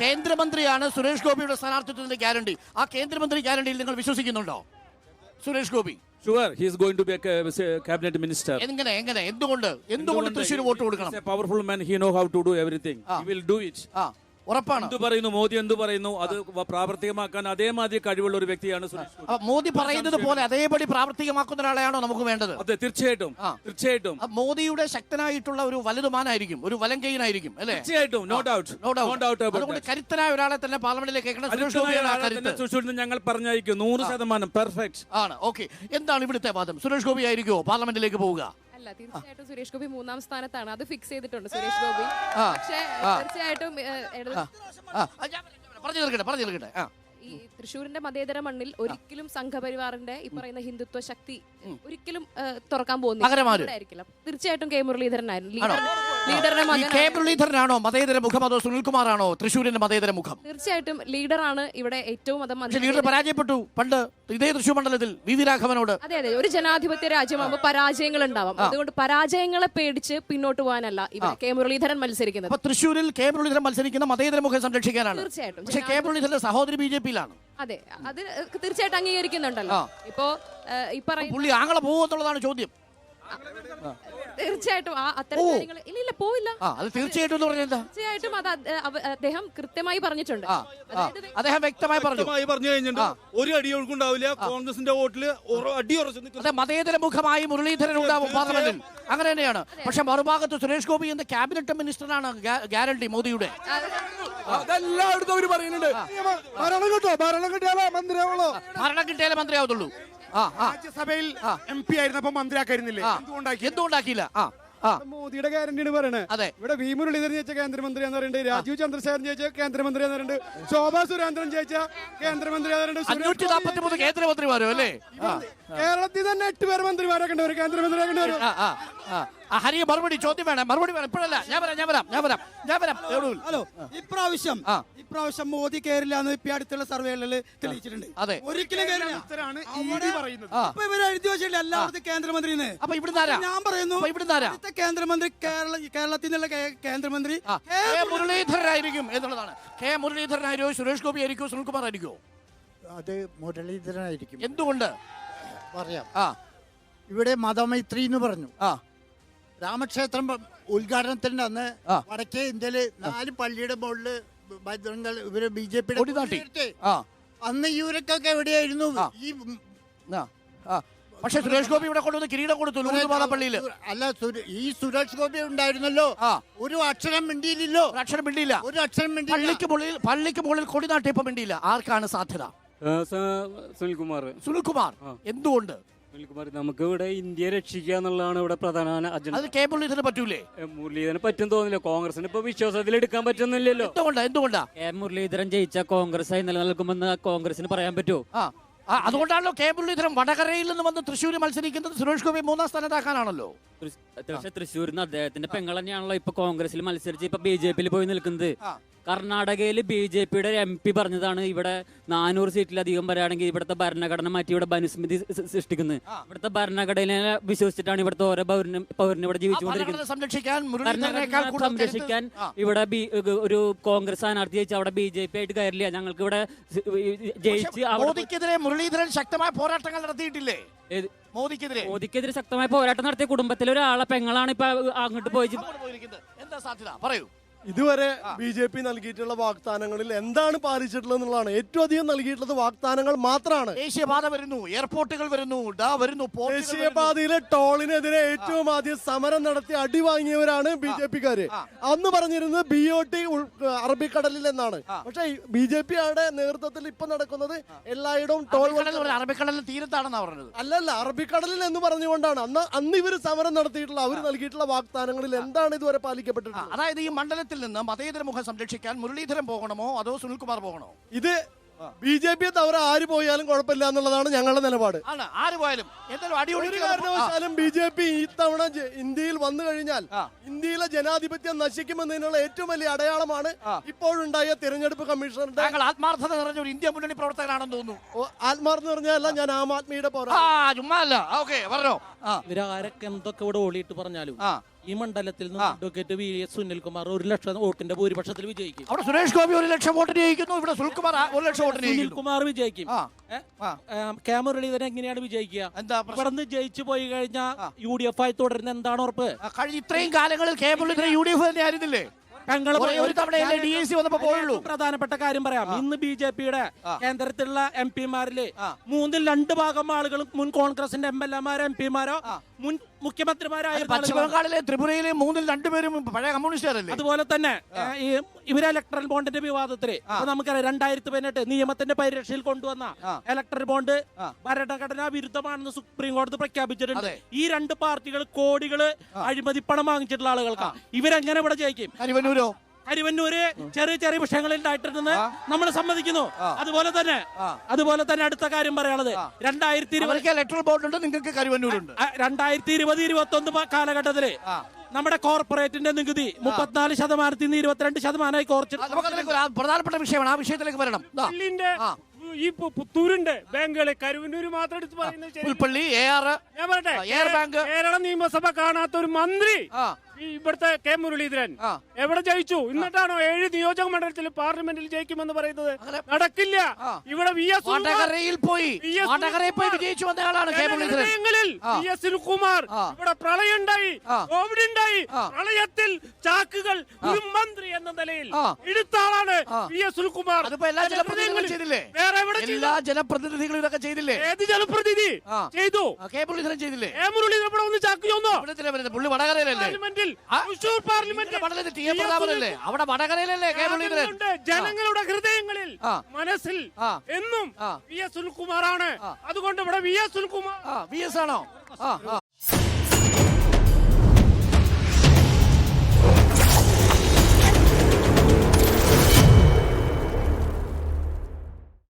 കേന്ദ്രമന്ത്രിയാണ് സുരേഷ് ഗോപിയുടെ സ്ഥാനാർത്ഥിത്വത്തിന്റെ ഗ്യാരണ്ടി. ആ കേന്ദ്രമന്ത്രി ഗ്യാരണ്ടിയിൽ നിങ്ങൾ വിശ്വസിക്കുന്നുണ്ടോ? Suresh Gopi. Sure he's going to be cabinet minister എങ്ങനെ എങ്ങനെ? എന്തുകൊണ്ട്? എന്തുകൊണ്ട് തൃശ്ശൂർ വോട്ട് കൊടുക്കണം? Powerful man he know how to do everything will do it ഉറപ്പാണ്. എന്ത് പറയുന്നു? മോദി എന്ത് പറയുന്നു? അത് പ്രാവർത്തികമാക്കാൻ അതേമാതിരി കഴിവുള്ള ഒരു വ്യക്തിയാണ്. മോദി പറയുന്നത് പോലെ അതേപടി പ്രാവർത്തികമാക്കുന്ന ഒരാളെയാണോ നമുക്ക് വേണ്ടത്? അതെ തീർച്ചയായിട്ടും. തീർച്ചയായിട്ടും. മോദിയുടെ ശക്തനായിട്ടുള്ള ഒരു വലതുമാനായിരിക്കും ഒരു വലങ്കൈനായിരിക്കും അല്ലേ? തീർച്ചയായിട്ടും. നോ ഡൗട്ട് നോ ഡൗട്ട് അതുകൊണ്ട് കരുത്തനായ ഒരാളെ തന്നെ പാർലമെന്റിലേക്ക് ഞങ്ങൾ പറഞ്ഞയക്കും. നൂറ് ശതമാനം. പെർഫെക്റ്റ് ആണ്. ഓക്കെ. എന്താണ് ഇവിടുത്തെ വാദം? സുരേഷ് ഗോപി ആയിരിക്കുമോ പാർലമെന്റിലേക്ക് പോവുക. അല്ല തീർച്ചയായിട്ടും സുരേഷ് ഗോപി മൂന്നാം സ്ഥാനത്താണ് അത് ഫിക്സ് ചെയ്തിട്ടുണ്ട് സുരേഷ് ഗോപി. പക്ഷേ. തീർച്ചയായിട്ടും. പറഞ്ഞു തീർക്കട്ടെ പറഞ്ഞു തീർക്കട്ടെ ഈ തൃശ്ശൂരിന്റെ മതേതര മണ്ണിൽ ഒരിക്കലും സംഘപരിവാറിന്റെ ഈ പറയുന്ന ഹിന്ദുത്വ ശക്തി ഒരിക്കലും തുറക്കാൻ പോകുന്നില്ല. തീർച്ചയായിട്ടും കെ മുരളീധരനായിരുന്നു. മകൻ കെ മുരളീധരനാണോ മതേതര മുഖം അതോ സുനിൽകുമാറാണോ തൃശ്ശൂരിന്റെ മതേതര മുഖം? തീർച്ചയായിട്ടും ലീഡറാണ് ഇവിടെ ഏറ്റവും മതം ലീഡർ പരാജയപ്പെട്ടു. പണ്ട് ഇതേ തൃശ്ശൂർ മണ്ഡലത്തിൽ വി വി രാഘവനോട്. അതെ അതെ. ഒരു ജനാധിപത്യ രാജ്യമാകുമ്പോൾ പരാജയങ്ങൾ ഉണ്ടാവാം അതുകൊണ്ട് പരാജയങ്ങളെ പേടിച്ച് പിന്നോട്ട് പോകാനല്ല കെ മുരളീധരൻ മത്സരിക്കുന്നത്. തൃശ്ശൂരിൽ കെ മുരളീധരൻ മത്സരിക്കുന്ന മതേതര മുഖം സംരക്ഷിക്കാനാണ്. തീർച്ചയായിട്ടും. പക്ഷേ കെ മുരളീധരന്റെ സഹോദരി ബി ജെ പിയിലാണ്. അതെ അത് തീർച്ചയായിട്ടും അംഗീകരിക്കുന്നുണ്ടല്ലോ. ഇപ്പോ ഈ പറയുന്ന പുള്ളി ആങ്ങളെ പോകുമെന്നുള്ളതാണ് ചോദ്യം. തീർച്ചയായിട്ടും ആ അത്തരം കാര്യങ്ങൾ ഇല്ല ഇല്ല പോവില്ല. ആ അത് തീർച്ചയായിട്ടും എന്ന് പറഞ്ഞാൽ എന്താ? തീർച്ചയായിട്ടും അത് അവ- അദ്ദേഹം കൃത്യമായി പറഞ്ഞിട്ടുണ്ട്. ആ ആ. അദ്ദേഹം വ്യക്തമായി പറഞ്ഞു. വ്യക്തമായി പറഞ്ഞു കഴിഞ്ഞിട്ടുണ്ട്. ഒരു അടി ഉണ്ടാവില്ല കോൺഗ്രസിന്റെ വോട്ടിൽ ഉറ- അടി ഉറച്ചു നിൽക്കുന്നു. അതെ മതേതര മുഖമായി മുരളീധരൻ ഉണ്ടാവും പാർലമെന്റിൽ. അങ്ങനെ തന്നെയാണ്. പക്ഷെ മറുഭാഗത്ത് സുരേഷ് ഗോപി എന്ന ക്യാബിനറ്റ് മിനിസ്റ്ററാണ് ഗ്യാ- ഗ്യാരണ്ടി മോദിയുടെ. അതെല്ലായിടത്തും അവർ പറയുന്നുണ്ട്. ഭരണം കിട്ടോ? ഭരണം കിട്ടിയാലോ മന്ത്രിയാവളോ ഭരണം കിട്ടിയാലേ മന്ത്രിയാവത്തുള്ളൂ. രാജ്യസഭയിൽ എം പി ആയിരുന്നപ്പോ മന്ത്രിയാക്കായിരുന്നില്ലേ. എന്തുകൊണ്ടാക്കി എന്തുകൊണ്ടാക്കിയില്ല? ആ ആ. മോദിയുടെ ഗ്യാരണ്ടിയാണ് പറയണേ. അതെ. ഇവിടെ വി മുരളീധരൻ ജയിച്ച കേന്ദ്രമന്ത്രി എന്ന് പറയുന്നുണ്ട് രാജീവ് ചന്ദ്രശേഖരൻ ജയിച്ച കേന്ദ്രമന്ത്രി എന്ന് പറയുന്നുണ്ട് ശോഭാ സുരേന്ദ്രൻ ജയിച്ച കേന്ദ്രമന്ത്രി കേന്ദ്രമന്ത്രിമാരും അല്ലേ? കേരളത്തിൽ തന്നെ എട്ട് പേര് മന്ത്രിമാരൊക്കെ ഉണ്ട് ഒരു കേന്ദ്രമന്ത്രിയൊക്കെ ഉണ്ട് ഹരി മറുപടി ചോദ്യം വേണം. മറുപടി വേണം. ഇപ്പോഴല്ല. ഞാൻ വരാം ഞാൻ വരാം ഞാൻ വരാം ഞാൻ വരാം. ഹലോ ഇപ്രാവശ്യം. ഇപ്രാവശ്യം മോദി കേറില്ല എന്ന് ഇപ്പൊ അടുത്തുള്ള സർവേകളിൽ തെളിയിച്ചിട്ടുണ്ട്. അതെ. ഒരിക്കലും എഴുതി വെച്ചില്ല അല്ലാതെ കേന്ദ്രമന്ത്രി അപ്പൊ ഇവിടുന്ന് ആരാ? ഞാൻ പറയുന്നു ഇവിടുന്ന് ആരാ? കേന്ദ്രമന്ത്രി കേരള കേരളത്തിൽ നിന്നുള്ള കേന്ദ്രമന്ത്രി കെ കെ മുരളീധരനായിരിക്കും എന്നുള്ളതാണ്. കെ മുരളീധരനായിരിക്കും സുരേഷ് ഗോപി ആയിരിക്കോ സുനിൽകുമാർ ആയിരിക്കും? അത് മുരളീധരനായിരിക്കും. എന്തുകൊണ്ട്? പറയാം. ആ. ഇവിടെ മതമൈത്രി എന്ന് പറഞ്ഞു. ആ. രാമക്ഷേത്രം പ- ഉദ്ഘാടനത്തിന്റെ അന്ന് ആ. വടക്കേ ഇന്ത്യയിൽ നാല് പള്ളിയുടെ മുകളിൽ ഭദ്രങ്ങൾ ഇവർ ബി ജെ കൊടി നാട്ടി. ആ. അന്ന് ഇവരൊക്കെ എവിടെയായിരുന്നു? ആ. ഈ ആ. ആ. പക്ഷെ സുരേഷ് ഗോപി ഇവിടെ കൊണ്ടുവന്ന് കിരീടം കൊടുത്തു പള്ളിയിൽ പള്ളിയിൽ. അല്ല സുര- ഈ സുരേഷ് ഗോപി ഉണ്ടായിരുന്നല്ലോ. ആ. ഒരു അക്ഷരം മിണ്ടിയില്ലല്ലോ. ഒരു അക്ഷരം മിണ്ടിയില്ല. ഒരു അക്ഷരം മിണ്ടിയില്ല. പള്ളിക്ക് മുകളിൽ പള്ളിക്ക് മുകളിൽ കൊടി നാട്ടിയപ്പോ മിണ്ടിയില്ല. ആർക്കാണ് സാധ്യത? സുനിൽകുമാർ. സുനിൽകുമാർ. എന്തുകൊണ്ട്? സുനിൽകുമാർ നമുക്ക് ഇവിടെ ഇന്ത്യയെ രക്ഷിക്കുക എന്നുള്ളതാണ് ഇവിടെ പ്രധാന അജണ്ട. അത് കെ മുരളീധരന് പറ്റൂലേ? മുരളീധരന് പറ്റും തോന്നില്ല കോൺഗ്രസിന് ഇപ്പൊ വിശ്വാസത്തിൽ എടുക്കാൻ പറ്റുന്നില്ലല്ലോ. എന്തുകൊണ്ടാ എന്തുകൊണ്ടാ? കെ മുരളീധരൻ ജയിച്ച കോൺഗ്രസ് ആയി നിലനിൽക്കുമെന്ന് കോൺഗ്രസിന് പറയാൻ പറ്റുമോ ആ ആ, അതുകൊണ്ടാണല്ലോ കെ മുരളീധരൻ വടകരയിൽ നിന്ന് വന്ന് തൃശ്ശൂർ മത്സരിക്കുന്നത് സുരേഷ് ഗോപി മൂന്നാം സ്ഥാനത്താക്കാനാണല്ലോ. പക്ഷെ തൃശ്ശൂരിൽ നിന്ന് അദ്ദേഹത്തിന്റെ പെങ്ങൾ തന്നെയാണല്ലോ ഇപ്പൊ കോൺഗ്രസിൽ മത്സരിച്ച് ഇപ്പൊ ബി ജെ പിയിൽ പോയി നിൽക്കുന്നത്. ആ. കർണാടകയിൽ ബി ജെ പിയുടെ എം പി പറഞ്ഞതാണ് ഇവിടെ നാനൂറ് സീറ്റിലധികം വരാണെങ്കിൽ ഇവിടുത്തെ ഭരണഘടന മാറ്റി ഇവിടെ ബനുസ്മൃതി സൃ- സൃഷ്ടിക്കുന്നത് ഇവിടുത്തെ ഭരണഘടനയെ വിശ്വസിച്ചിട്ടാണ് ഇവിടുത്തെ ഓരോ പൗരനും പൗരനും ഇവിടെ ജീവിച്ചുകൊണ്ടിരിക്കുന്നത് സംരക്ഷിക്കാൻ ഇവിടെ ഒരു കോൺഗ്രസ് സ്ഥാനാർത്ഥി ജയിച്ച് അവിടെ ബി ജെ പി ആയിട്ട് കയറില്ല. ഞങ്ങൾക്ക് ഇവിടെ ജയിച്ച് മോദിക്കെതിരെ മുരളീധരൻ ശക്തമായ പോരാട്ടങ്ങൾ നടത്തിയിട്ടില്ലേ? മോദിക്കെതിരെ. മോദിക്കെതിരെ ശക്തമായ പോരാട്ടം നടത്തിയ കുടുംബത്തിലെ ഒരാളെ പെങ്ങളാണ് ഇപ്പൊ അങ്ങോട്ട് പോയി എന്താ സാധ്യത? പറയൂ. ഇതുവരെ ബി ജെ പി നൽകിയിട്ടുള്ള വാഗ്ദാനങ്ങളിൽ എന്താണ് പാലിച്ചിട്ടുള്ളത് എന്നുള്ളതാണ് ഏറ്റവും അധികം നൽകിയിട്ടുള്ളത് വാഗ്ദാനങ്ങൾ മാത്രമാണ്. ദേശീയപാത വരുന്നു എയർപോർട്ടുകൾ വരുന്നു ഡാ വരുന്നു പോർട്ടുകൾ വരുന്നു. ദേശീയപാതയിലെ ടോളിനെതിരെ ഏറ്റവും ആദ്യം സമരം നടത്തി അടി വാങ്ങിയവരാണ് ബി ജെ പിക്കാര്. അന്ന് പറഞ്ഞിരുന്നത് ബി ഒ ടി അറബിക്കടലിൽ എന്നാണ് പക്ഷെ ബി ജെ പിയുടെ നേതൃത്വത്തിൽ ഇപ്പൊ നടക്കുന്നത് എല്ലായിടവും ടോൾ അറബിക്കടൽ എന്ന് അറബിക്കടലിന് തീരത്താണെന്നാ പറഞ്ഞത്. അല്ലല്ല അറബിക്കടലിൽ എന്ന് പറഞ്ഞുകൊണ്ടാണ്. അന്ന് അന്ന് ഇവർ സമരം നടത്തിയിട്ടുള്ള അവർ നൽകിയിട്ടുള്ള വാഗ്ദാനങ്ങളിൽ എന്താണ് ഇതുവരെ പാലിക്കപ്പെട്ടിട്ടുള്ളത്? അതായത് ഈ മണ്ഡലത്തിൽ നിന്ന് മതേതര മുഖം സംരക്ഷിക്കാൻ മുരളീധരൻ പോകണമോ അതോ സുനിൽകുമാർ പോകണോ? ഇത് ബി ജെ പി തവറ ആര് പോയാലും കുഴപ്പമില്ല എന്നുള്ളതാണ് ഞങ്ങളുടെ നിലപാട്. ആണ്. ആര് പോയാലും എന്തായാലും ഒരു അടിയൊടി കാരണവശാലും ബി ജെ പി ഇത്തവണ ജ- ഇന്ത്യയിൽ വന്നു കഴിഞ്ഞാൽ ആ. ഇന്ത്യയിലെ ജനാധിപത്യം നശിക്കുമെന്നതിനുള്ള ഏറ്റവും വലിയ അടയാളമാണ് ഇപ്പോഴുണ്ടായ തിരഞ്ഞെടുപ്പ് കമ്മീഷണറുടെ താങ്കൾ ആത്മാർത്ഥത നിറഞ്ഞ ഒരു ഇന്ത്യ മുന്നണി പ്രവർത്തകനാണെന്ന് തോന്നുന്നു. ആത്മാർത്ഥം പറഞ്ഞല്ല ഞാൻ ആം ആദ്മിയുടെ ആ പോരാട്ടം ചുമ്മാ അല്ല. ഓക്കെ പറഞ്ഞോ. ആ. ഇവരാരൊക്കെ എന്തൊക്കെ ഇവിടെ ഓളിയിട്ട് പറഞ്ഞാലും ആ. ഈ മണ്ഡലത്തിൽ നിന്ന് അഡ്വക്കേറ്റ് വി എസ് സുനിൽകുമാർ ഒരു ലക്ഷം വോട്ടിന്റെ ഭൂരിപക്ഷത്തിൽ വിജയിക്കും. അവിടെ സുരേഷ് ഗോപി ഒരു ലക്ഷം വോട്ടിന് ജയിക്കുന്നു ഇവിടെ സുൽകുമാർ ആ- ഒരു ലക്ഷം വോട്ടിന് സുനിൽകുമാർ വിജയിക്കും. ഇതിനെ കെ മുരളീധരൻ എങ്ങനെയാണ് വിജയിക്കുക? എന്താ പ്രശ്നം? ഇവിടെ നിന്ന് ജയിച്ചു പോയി കഴിഞ്ഞാൽ യു ഡി എഫ് ആയി തുടരുന്ന എന്താണ് ഉറപ്പ്? കഴിഞ്ഞ ഇത്രയും കാലങ്ങളിൽ K Muraleedharan U D F തന്നെ ആയിരുന്നില്ലേ? ഞങ്ങൾ ഒരേ തവണയല്ലേ ഡി എ സി വന്നപ്പോ പോയുള്ളൂ. പ്രധാനപ്പെട്ട കാര്യം പറയാം. ഇന്ന് ബി ജെ പിയുടെ കേന്ദ്രത്തിലുള്ള എം പിമാരിൽ മൂന്നിൽ രണ്ട് ഭാഗം ആളുകളും മുൻ കോൺഗ്രസിന്റെ എം എൽ എമാരോ എം പിമാരോ മുൻ മുഖ്യമന്ത്രിമാരായ പശ്ചിമ. ബംഗാളിലെ ത്രിപുരയിലെ മൂന്നിൽ രണ്ടുപേരും പഴയ കമ്മ്യൂണിസ്റ്റുകാരല്ലേ? അതുപോലെ തന്നെ ഈ ഇവർ ഇലക്ട്രൽ ബോണ്ടിന്റെ വിവാദത്തിൽ നമുക്കറിയാം രണ്ടായിരത്തി പതിനെട്ട് നിയമത്തിന്റെ പരിരക്ഷയിൽ കൊണ്ടുവന്ന ഇലക്ട്രൽ ബോണ്ട് ഭരണഘടനാ വിരുദ്ധമാണെന്ന് സുപ്രീം കോടതി പ്രഖ്യാപിച്ചിട്ടുണ്ട്. ഈ രണ്ട് പാർട്ടികൾ കോടികൾ പണം വാങ്ങിച്ചിട്ടുള്ള ആളുകൾക്കാണ് ഇവരെങ്ങനെ ഇവിടെ ജയിക്കും? കരുവന്നൂരോ? അരിവന്നൂര് ചെറിയ ചെറിയ വിഷയങ്ങളിൽ ഉണ്ടായിട്ടുണ്ടെന്ന് നമ്മൾ സമ്മതിക്കുന്നു. അതുപോലെ തന്നെ അതുപോലെ തന്നെ അടുത്ത കാര്യം പറയാനുള്ളത്. രണ്ടായിരത്തി ഇരുപത് ഇലക്ട്രൽ ബോർഡ് ഉണ്ട് നിങ്ങൾക്ക് കരുവന്നൂരുണ്ട്. രണ്ടായിരത്തി ഇരുപത് ഇരുപത്തി ഒന്ന് കാലഘട്ടത്തിൽ നമ്മുടെ കോർപ്പറേറ്റിന്റെ നികുതി മുപ്പത്തിനാല് ശതമാനത്തിൽ നിന്ന് ഇരുപത്തിരണ്ട് ശതമാനമായി കുറച്ച് ആ, നമുക്കതിലേക്ക് ഒരു ആ പ്രധാനപ്പെട്ട വിഷയമാണ് ആ വിഷയത്തിലേക്ക് വരണം ദാ. പള്ളിന്റെ ആ. ഈ പു- പുത്തൂരുണ്ട് ബാങ്കുകൾ കരുവന്നൂര് മാത്രം എടുത്ത് പറയുന്നത് ശരി പുൽപ്പള്ളി എ ആർ ഞാൻ പറയട്ടെ എയർ ബാങ്ക്. കേരള നിയമസഭ കാണാത്ത ഒരു മന്ത്രി ആ. ഇവിടുത്തെ കെ മുരളീധരൻ എവിടെ ജയിച്ചു? എന്നിട്ടാണോ ഏഴ് നിയോജക മണ്ഡലത്തിൽ പാർലമെന്റിൽ ജയിക്കുമെന്ന് പറയുന്നത്? നടക്കില്ല. ഇവിടെ വി എസ് പോയി. ജയിച്ചു ആ. V S Sunilkumar. ഇവിടെ പ്രളയം ഉണ്ടായി കോവിഡ് ഉണ്ടായി പ്രളയത്തിൽ ചാക്കുകൾ ഒരു മന്ത്രി എന്ന നിലയിൽ ആ. എടുത്ത ആളാണ് ആ. V S Sunilkumar. എല്ലാ ജനപ്രതിനിധികളും ചെയ്തില്ലേ? വേറെ എവിടെ എല്ലാ ജനപ്രതിനിധികളും ഇതൊക്കെ ചെയ്തില്ലേ? ഏത് ജനപ്രതിനിധി ചെയ്തു? കെ മുരളീധരൻ ചെയ്തില്ലേ? കെ മുരളീധരൻ ഇവിടെ ഒന്ന് ചാക്ക് ചോന്നോ പുള്ളി വടകരയിലല്ലേ? തൃശൂർ ടി എ പ്രതാപനല്ലേ? അവിടെ വടകരയിലല്ലേ കെ മുരളീധരൻ ജനങ്ങളുടെ ഹൃദയങ്ങളിൽ മനസ്സിൽ എന്നും. വി എസ് സുനിൽകുമാറാണ്. അതുകൊണ്ട് ഇവിടെ V S Sunilkumar V S ആണോ? ആ.